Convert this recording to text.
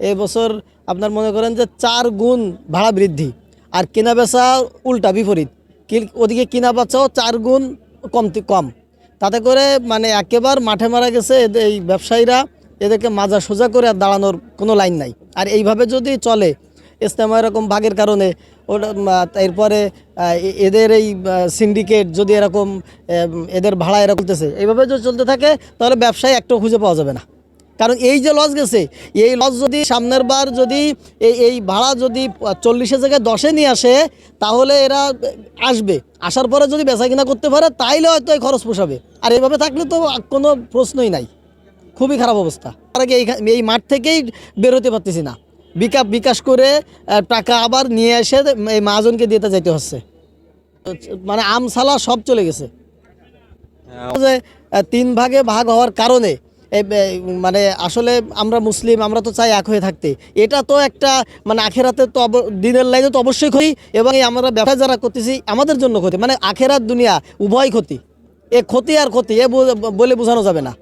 এই বছর আপনার মনে করেন যে চার গুণ ভাড়া বৃদ্ধি। আর কেনা বেচা উল্টা বিপরীত। ওদিকে কিনা বেচাও চার গুণ কমতি কম। তাতে করে মানে একেবার মাঠে মারা গেছে এই ব্যবসায়ীরা, এদেরকে মাজা সোজা করে আর দাঁড়ানোর কোনো লাইন নাই। আর এইভাবে যদি চলে ইস্তেমা এরকম ভাগের কারণে, ওটা এরপরে এদের এই সিন্ডিকেট যদি এরকম এদের ভাড়া এরকম চলতেছে এইভাবে যদি চলতে থাকে, তাহলে ব্যবসায় একটাও খুঁজে পাওয়া যাবে না। কারণ এই যে লস গেছে, এই লস যদি সামনের বার যদি এই ভাড়া যদি চল্লিশের জায়গায় দশে নিয়ে আসে, তাহলে এরা আসবে। আসার পরে যদি বেচা কিনা করতে পারে, তাইলে হয়তো এই খরচ পোষাবে। আর এইভাবে থাকলে তো কোনো প্রশ্নই নাই। খুবই খারাপ অবস্থা। তার আগে এই মাঠ থেকেই বেরোতে পারতেছি না। বিকাশ বিকাশ করে টাকা আবার নিয়ে এসে এই মহাজনকে দিতে যাইতে হচ্ছে। মানে আমসালা সব চলে গেছে। যে তিন ভাগে ভাগ হওয়ার কারণে মানে আসলে আমরা মুসলিম, আমরা তো চাই এক হয়ে থাকতে। এটা তো একটা মানে আখেরাতে তো দিনের লাইনে তো অবশ্যই ক্ষতি এবং এই আমরা ব্যবসা যারা করতেছি, আমাদের জন্য ক্ষতি। মানে আখেরাত দুনিয়া উভয় ক্ষতি। এ ক্ষতি আর ক্ষতি, এ বলে বোঝানো যাবে না।